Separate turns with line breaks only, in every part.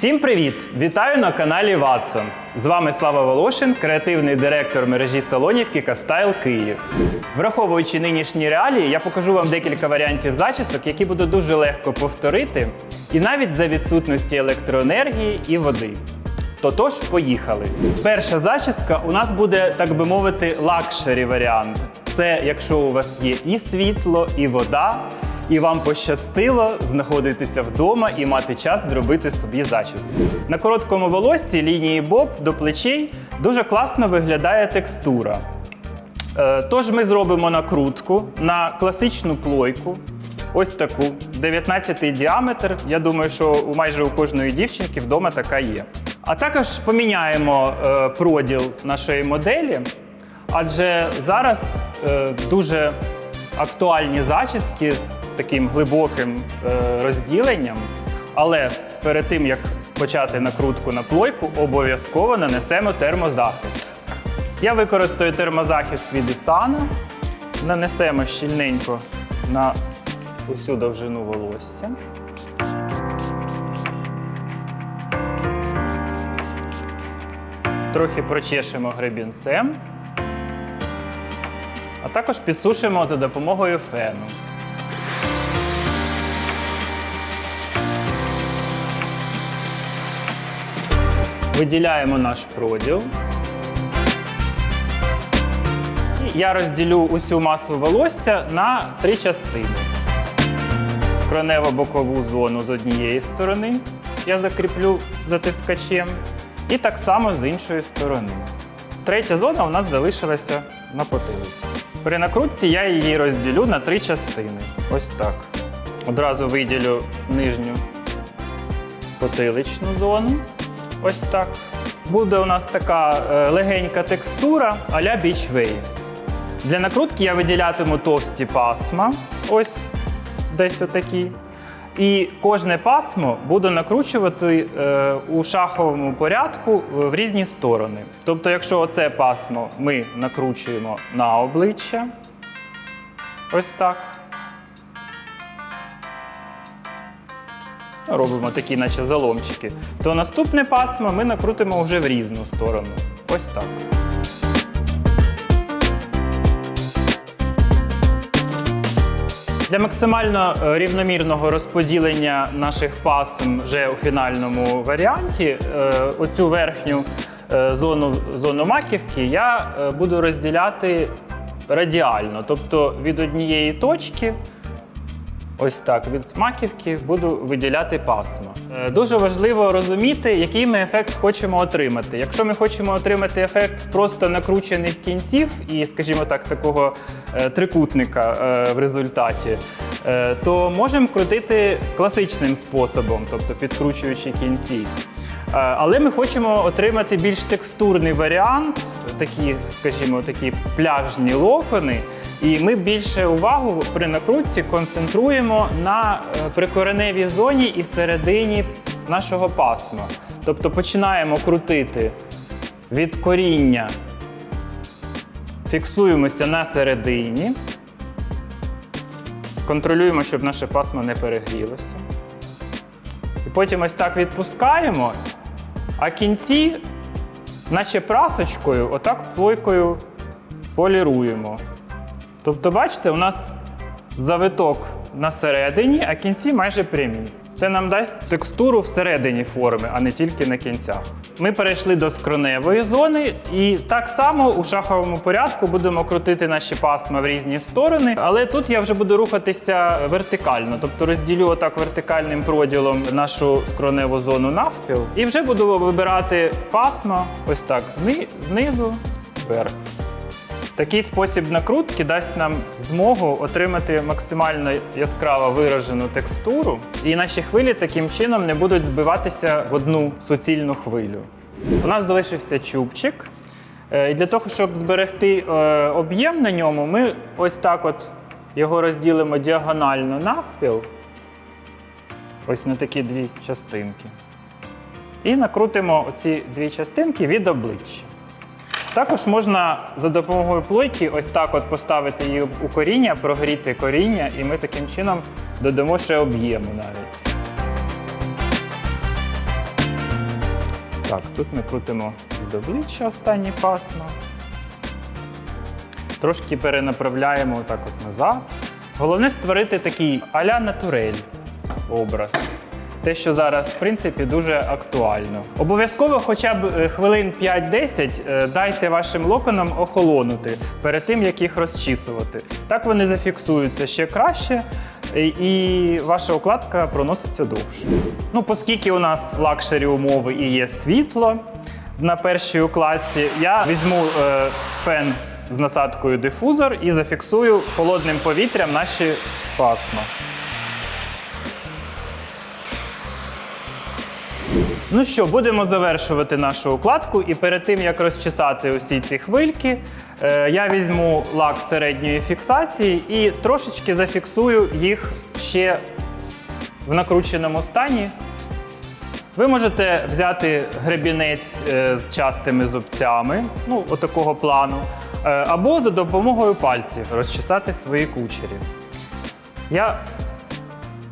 Всім привіт! Вітаю на каналі Watsons. З вами Слава Волошин, креативний директор мережі салонів Кікастайл Київ. Враховуючи нинішні реалії, я покажу вам декілька варіантів зачісок, які буде дуже легко повторити, і навіть за відсутності електроенергії і води. Тотож, поїхали. Перша зачіска у нас буде, так би мовити, лакшері варіант. Це якщо у вас є і світло, і вода, і вам пощастило знаходитися вдома і мати час зробити собі зачіску. На короткому волоссі лінії боб до плечей дуже класно виглядає текстура. Е, Тож ми зробимо накрутку на класичну плойку. Ось таку 19 діаметр. Я думаю, що у майже у кожної дівчинки вдома така є. А також поміняємо е, проділ нашої моделі, адже зараз е, дуже актуальні зачіски з таким глибоким е, розділенням. Але перед тим як почати накрутку на плойку, обов'язково нанесемо термозахист. Я використаю термозахист від Isana. Нанесемо щільненько на усю довжину волосся. Трохи прочешемо гребінцем, а також підсушимо за допомогою фену. Виділяємо наш проділ. І я розділю усю масу волосся на три частини. Скронево-бокову зону з однієї сторони я закріплю затискачем. І так само з іншої сторони. Третя зона у нас залишилася на потилиці. При накрутці я її розділю на три частини. Ось так. Одразу виділю нижню потиличну зону. Ось так. Буде у нас така е, легенька текстура а-ля Beach Waves. Для накрутки я виділятиму товсті пасма. Ось десь отакі. І кожне пасмо буду накручувати е, у шаховому порядку в різні сторони. Тобто, якщо оце пасмо ми накручуємо на обличчя, ось так. Робимо такі, наче заломчики, то наступне пасмо ми накрутимо вже в різну сторону. Ось так. Для максимально е, рівномірного розподілення наших пасм вже у фінальному варіанті, е, оцю верхню е, зону, зону маківки я буду розділяти радіально, тобто від однієї точки. Ось так, від маківки буду виділяти пасма. Е, Дуже важливо розуміти, який ми ефект хочемо отримати. Якщо ми хочемо отримати ефект просто накручених кінців і, скажімо так, такого е, трикутника е, в результаті, то можемо крутити класичним способом, тобто підкручуючи кінці. Але ми хочемо отримати більш текстурний варіант, такі, скажімо, такі пляжні локони. І ми більше увагу при накрутці концентруємо на е, прикореневій зоні і середині нашого пасма. Тобто починаємо крутити від коріння, фіксуємося на середині, контролюємо, щоб наше пасмо не перегрілося. І потім ось так відпускаємо, а кінці, наче прасочкою, отак плойкою поліруємо. Тобто, бачите, у нас завиток на середині, а кінці майже прямі. Це нам дасть текстуру всередині форми, а не тільки на кінцях. Ми перейшли до скроневої зони, і так само у шаховому порядку будемо крутити наші пасма в різні сторони. Але тут я вже буду рухатися вертикально, тобто розділю отак вертикальним проділом нашу скроневу зону навпіл. І вже буду вибирати пасма ось так знизу вверх. Такий спосіб накрутки дасть нам змогу отримати максимально яскраво виражену текстуру, і наші хвилі таким чином не будуть збиватися в одну суцільну хвилю. У нас залишився чубчик. Е, І для того, щоб зберегти е, об'єм на ньому, ми ось так от його розділимо діагонально навпіл. Ось на такі дві частинки. І накрутимо ці дві частинки від обличчя. Також можна за допомогою плойки ось так от поставити її у коріння, прогріти коріння, і ми таким чином додамо ще об'єму навіть. Так, тут ми крутимо до обличчя останній пасма. Трошки перенаправляємо отак от назад. Головне створити такий а-ля натурель образ. Те, що зараз, в принципі, дуже актуально. Обов'язково хоча б е, хвилин 5-10 е, дайте вашим локонам охолонути перед тим, як їх розчісувати. Так вони зафіксуються ще краще, і- ваша укладка проноситься довше. Ну, оскільки у нас лакшері умови і є світло на першій укладці, я візьму е, фен з насадкою дифузор і зафіксую холодним повітрям наші пасма. Ну що, будемо завершувати нашу укладку, і перед тим як розчесати усі ці хвильки, е, я візьму лак середньої фіксації і трошечки зафіксую їх ще в накрученому стані. Ви можете взяти гребінець е, з частими зубцями, ну, отакого плану, е, або за допомогою пальців розчесати свої кучері. Я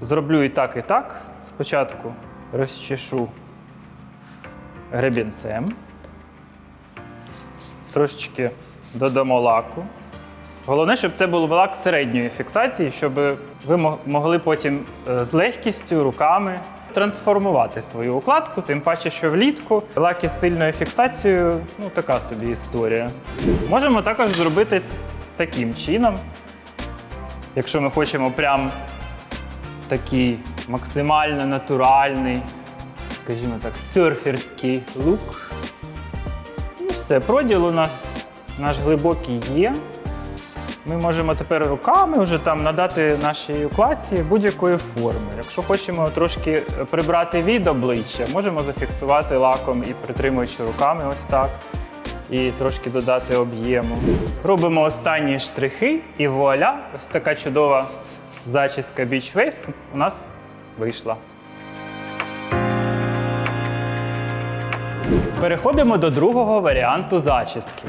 зроблю і так, і так. Спочатку розчешу гребінцем. Трошечки додамо лаку. Головне, щоб це був лак середньої фіксації, щоб ви могли потім е, з легкістю руками трансформувати свою укладку, тим паче, що влітку лаки з сильною фіксацією ну така собі історія. Можемо також зробити таким чином, якщо ми хочемо прям такий максимально натуральний, скажімо так, серферський лук. Ну все, проділ у нас наш глибокий є. Ми можемо тепер руками вже там надати нашій укладці будь-якої форми. Якщо хочемо трошки прибрати від обличчя, можемо зафіксувати лаком і притримуючи руками ось так. І трошки додати об'єму. Робимо останні штрихи, і вуаля, ось така чудова зачіска Beach Waves у нас вийшла. Переходимо до другого варіанту зачіски.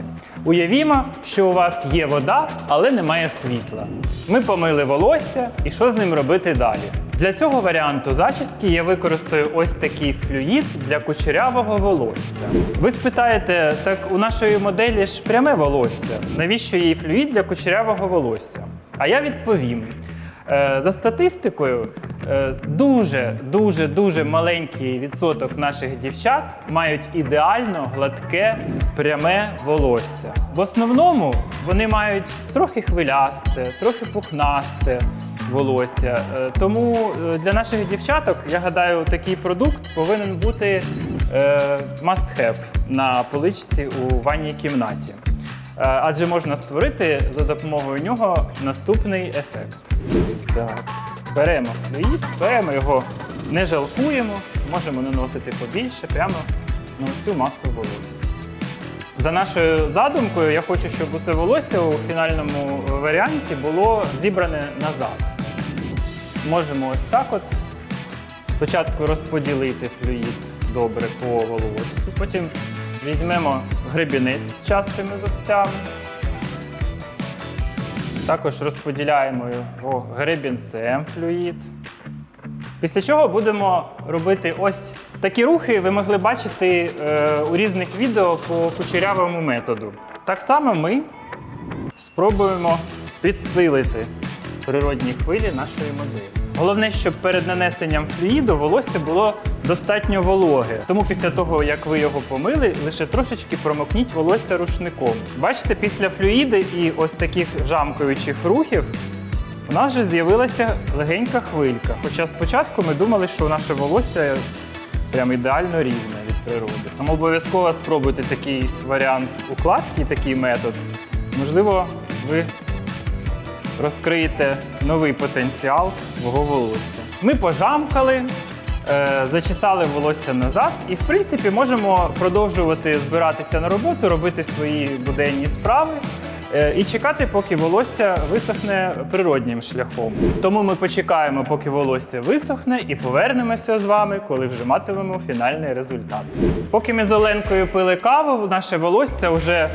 Уявімо, що у вас є вода, але немає світла. Ми помили волосся, і що з ним робити далі? Для цього варіанту зачіски я використаю ось такий флюїд для кучерявого волосся. Ви спитаєте, так у нашої моделі ж пряме волосся. Навіщо їй флюїд для кучерявого волосся? А я відповім. Е, За статистикою, е, дуже дуже дуже маленький відсоток наших дівчат мають ідеально гладке пряме волосся. В основному вони мають трохи хвилясте, трохи пухнасте волосся. Е, Тому для наших дівчаток, я гадаю, такий продукт повинен бути must have на поличці у ванній кімнаті. Е, Адже можна створити за допомогою нього наступний ефект. Так, беремо флюїд, беремо його, не жалкуємо, можемо наносити побільше прямо на всю масу волосся. За нашою задумкою, я хочу, щоб усе волосся у фінальному варіанті було зібране назад. Можемо ось так от спочатку розподілити флюїд добре по волоссю, потім візьмемо гребінець з частими зубцями. Також розподіляємо його гребінцем флюїд. Після чого будемо робити ось такі рухи, ви могли бачити е, у різних відео по кучерявому методу. Так само ми спробуємо підсилити природні хвилі нашої моделі. Головне, щоб перед нанесенням флюїду волосся було достатньо вологе. Тому після того, як ви його помили, лише трошечки промокніть волосся рушником. Бачите, після флюїди і ось таких жамкаючих рухів у нас вже з'явилася легенька хвилька. Хоча спочатку ми думали, що наше волосся прям ідеально рівне від природи. Тому обов'язково спробуйте такий варіант укладки, такий метод. Можливо, ви розкриєте новий потенціал свого волосся. Ми пожамкали, зачесали волосся назад, і в принципі можемо продовжувати збиратися на роботу, робити свої буденні справи. е, І чекати, поки волосся висохне природнім шляхом. Тому ми почекаємо, поки волосся висохне, і повернемося з вами, коли вже матимемо фінальний результат. Поки ми з Оленкою пили каву, наше волосся вже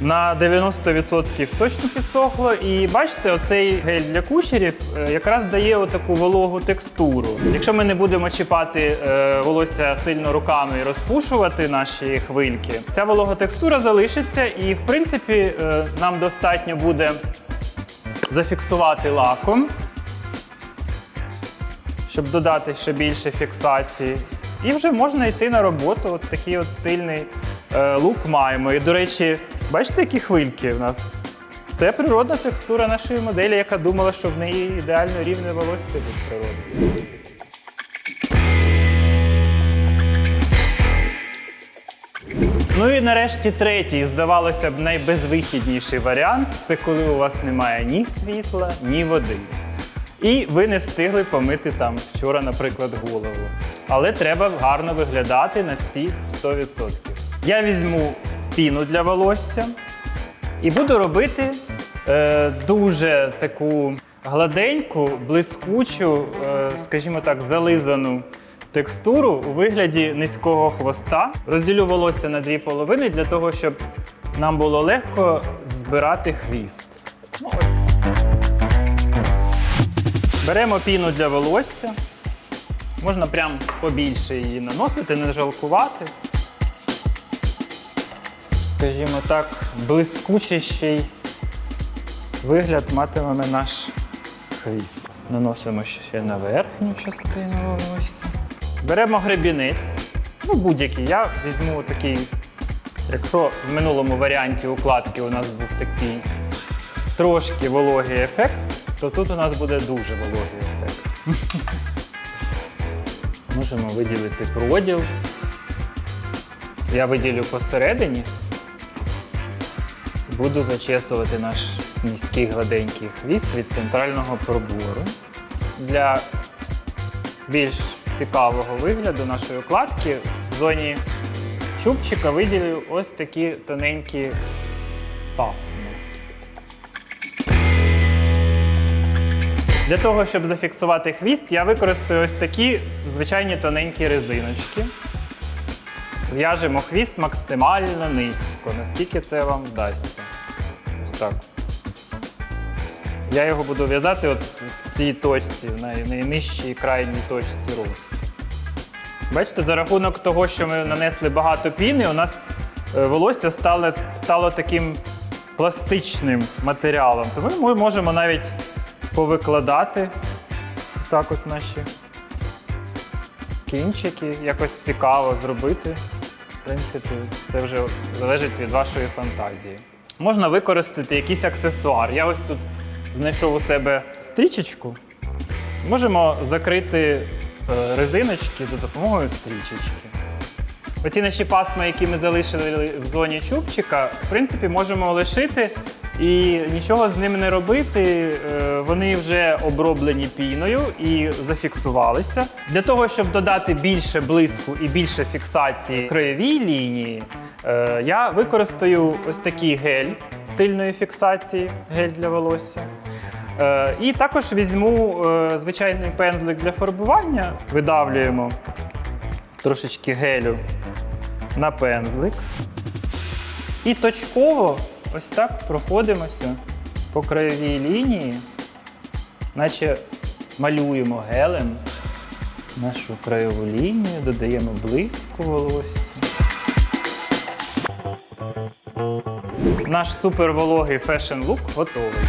на 90% точно підсохло. І бачите, оцей гель для кучерів е, якраз дає таку вологу текстуру. Якщо ми не будемо чіпати е, волосся сильно руками і розпушувати наші хвильки, ця волога текстура залишиться, і в принципі е, нам достатньо буде зафіксувати лаком, щоб додати ще більше фіксації. І вже можна йти на роботу. От такий от стильний лук маємо. І, до речі, бачите, які хвильки в нас? Це природна текстура нашої моделі, яка думала, що в неї ідеально рівне волосся від природи. Ну і нарешті третій, здавалося б, найбезвихідніший варіант це коли у вас немає ні світла, ні води. І ви не встигли помити там вчора, наприклад, голову. Але треба гарно виглядати на всі 100%. Я візьму піну для волосся і буду робити е, дуже таку гладеньку, блискучу, е, скажімо так, зализану текстуру у вигляді низького хвоста. Розділю волосся на дві половини для того, щоб нам було легко збирати хвіст. Ну. Беремо піну для волосся. Можна прям побільше її наносити, не жалкувати. Скажімо так, блискучий вигляд матиме наш хвіст. Наносимо ще на верхню частину волосся. Беремо гребінець, ну будь-який. Я візьму такий, якщо в минулому варіанті укладки у нас був такий трошки вологий ефект, то тут у нас буде дуже вологий ефект. Можемо виділити проділ. Я виділю посередині. Буду зачесувати наш міський гладенький хвіст від центрального пробору. Для більш цікавого вигляду нашої укладки в зоні чубчика виділю ось такі тоненькі пасми. Для того, щоб зафіксувати хвіст, я використаю ось такі звичайні тоненькі резиночки. В'яжемо хвіст максимально низько, наскільки це вам вдасться. Так. Я його буду в'язати от в цій точці, в найнижчій крайній точці росту. Бачите, за рахунок того, що ми нанесли багато піни, у нас е, волосся стало, стало таким пластичним матеріалом. Тому ми можемо навіть повикладати так от наші кінчики, якось цікаво зробити. В принципі, це вже залежить від вашої фантазії. Можна використати якийсь аксесуар. Я ось тут знайшов у себе стрічечку. Можемо закрити е, резиночки за допомогою стрічечки. Оці наші пасма, які ми залишили в зоні чубчика, в принципі, можемо лишити і нічого з ними не робити. Е, Вони вже оброблені піною і зафіксувалися. Для того, щоб додати більше блиску і більше фіксації краєвій лінії, е, я використаю ось такий гель сильної фіксації, гель для волосся. Е, І також візьму звичайний пензлик для фарбування, видавлюємо трошечки гелю на пензлик. І точково ось так проходимося по краєвій лінії, наче малюємо гелем нашу краєву лінію, додаємо блиску волосся. Наш супервологий фешн лук готовий.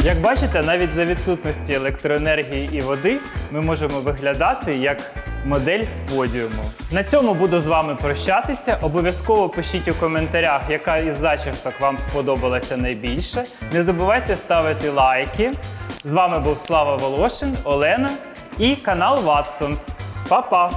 Як бачите, навіть за відсутності електроенергії і води ми можемо виглядати як модель з подіуму. На цьому буду з вами прощатися. Обов'язково пишіть у коментарях, яка із зачісок вам сподобалася найбільше. Не забувайте ставити лайки. З вами був Слава Волошин, Олена і канал Ватсонс. Па-па!